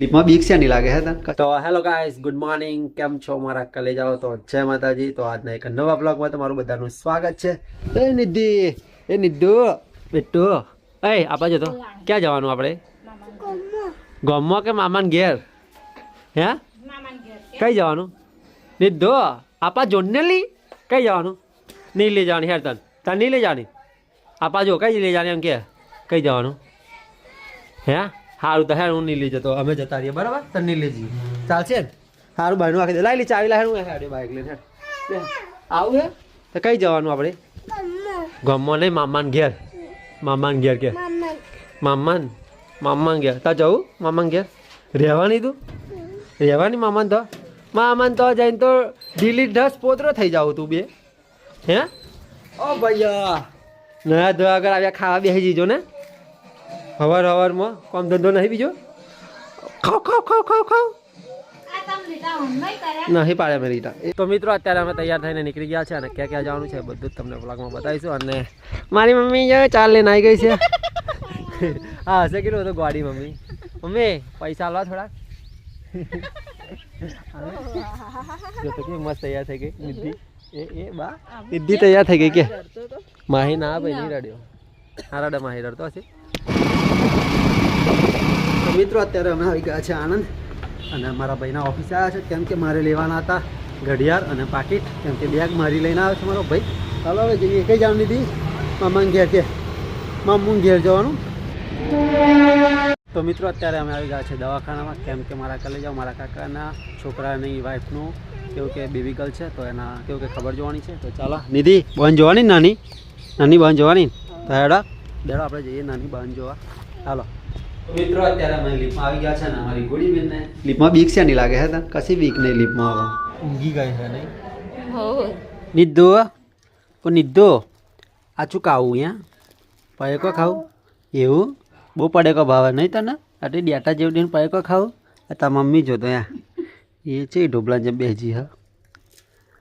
લીપમાં બીક છે, નહીં લાગે, હે તો હેલો ગાઈસ ગુડ મોર્નિંગ કેમ છો મારા કલેજાઓ? તો, જય માતાજી. તો, આજના એક નવા બ્લોગમાં તમારું બધાનું સ્વાગત છે. એ નિધિ, એ નિધુ. બેટુ, એ, આપા જતો ક્યાં જવાનું આપણે? ગોમમાં કે મામાન ઘેર? હે? કઈ જવાનું? નિધુ, આપા જોડને લી? કઈ જવાનું? નહીં લઈ જવાની હેર તન. તને નહીં લઈ જવાની આપા જો, કઈ લઈ જવાની એમ કે? કઈ જવાનું? હે? સારું તો હેર હું નીલી લઈ જતો. અમે જતા રહીએ, બરાબર? તો નહીં જઈએ. ચાલશે ને સારું ભાઈનું આખી દે. લાવી લી ચાવી લાવી હું હેડ્યો બાઇક લઈને. આવું હે? તો કઈ જવાનું આપણે? ગમો નહીં, મામાન ઘેર. મામાન ઘેર કે? મામાન. મામાન ઘેર. તા જવું? મામાન ઘેર? રહેવાની તું? રહેવાની મામાન તો? મામાન તો જઈને તો ઢીલી ઢસ પોતરો થઈ જાવ તું બે. હે? ઓ ભૈયા. નયા ધોયા આગળ આવ્યા, ખાવા બેસી જીજો ને. હવાર હવારમાં કોમ ધંધો નહીં બીજો? ખાવ ખાવ ખાવ ખાવ ખાવ. નહીં પાડે મેં રીટા તો મિત્રો અત્યારે અમે તૈયાર થઈને નીકળી ગયા છે અને ક્યાં ક્યાં જવાનું છે બધું જ તમને બ્લોગમાં બતાવીશું. અને મારી મમ્મી જો ચાલ લઈને આવી ગઈ છે. હા હશે કેટલું હતું ગાડી મમ્મી? મમ્મી પૈસા લો થોડા જો તો કેવી મસ્ત તૈયાર થઈ ગઈ. નિધિ. એ એ બા. નિધિ તૈયાર થઈ ગઈ કે? માહી ના ભાઈ નહીં રડ્યો. હા રડે માહી રડતો હશે. તો મિત્રો, અત્યારે અમે આવી ગયા છે આનંદ અને મારા ભાઈના ઓફિસે આવ્યા છે. કેમ કે મારે લેવાના હતા ઘડિયાળ અને પાકીટ. કેમ કે બેગ મારી લઈને આવ્યો છે મારો ભાઈ. ચાલો હવે જઈએ. કઈ જવાનું દીધી મામાને ઘેર કે. મામું ઘેર જવાનું. તો મિત્રો, અત્યારે અમે આવી ગયા છે દવાખાનામાં. કેમ કે મારા કલે જાઓ. મારા કાકાના છોકરાની વાઈફનું કેવું કે બેબી ગર્લ છે, તો એના કેવું કે ખબર જોવાની છે. તો ચાલો, નિધિ બન જોવાની નાની? નાની બન જોવાની? તો હેડા. દેડો આપણે જઈએ નાની બન જોવા. ચાલો મિત્રો અત્યારે અમે લીપમાં આવી ગયા છે ને અમારી ગોળી બેનને લીપમાં બીક છે નહીં લાગે હે તને? કશી બીક નહીં લીપમાં હવે? ઊંઘી ગઈ છે નહીં. નિદ્દો કો નિદ્દો આ શું ખાવું અહીંયા? પયકો ખાવું. એવું? બહુ પડેકો ભાવે નહીં તને? આટલી ડેટા જેવું દઈને પયકો ખાવું? આ તાર મમ્મી જોતો યા એ છે ઢોબલા જેમ બેજી હા.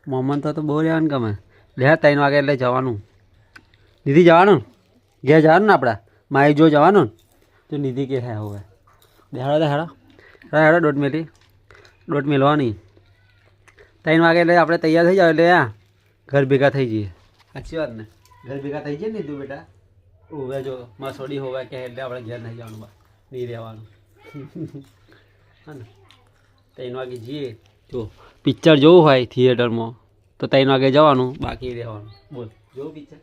મમ્મન તો તો બહુ રહેવાનું ગમે. લે ત્રણ વાગે એટલે જવાનું. દીદી જવાનું? ઘેર જવાનું ને આપણા? માય જો જવાનું? ને તો નિધિ કે હે હવે. દેહાડો દેહાડો. હા હેડો દોઢ મેલી દોઢ મેલવાની ત્રણ વાગે એટલે આપણે તૈયાર થઈ જાવ એટલે આ ઘર ભેગા થઈ જઈએ. સાચી વાત ને? ઘર ભેગા થઈ જઈએ ને તું બેટા? હોવે જો મસોડી હોવે કે એટલે આપણે ઘેર નહીં જવાનું બા નહીં રહેવાનું. હા ને? ત્રણ વાગે જઈએ. જો પિક્ચર જોવું હોય થિયેટરમાં તો ત્રણ વાગે જવાનું. બાકી રહેવાનું. બોલ. જોવું પિક્ચર.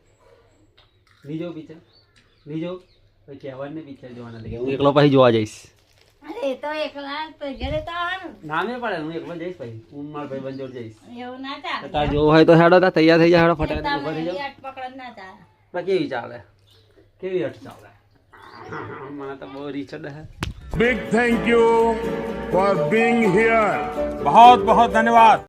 નહીં જોવું પિક્ચર. નહીં જોવું. હું એકલો પછી જોવા જઈશ. અરે તો પડે હું એકલો જઈશ પછી. હું મારા ભાઈ બંધ જઈશ. એવું તો હેડો તા તૈયાર થઈ જા હેડો ફટાફટ થઈ જાવ પકડ ચાલે. કેવી ચાલે? કેવી તો બહુ રીચ હે. Big thank you for being here બહોત બહોત ધન્યવાદ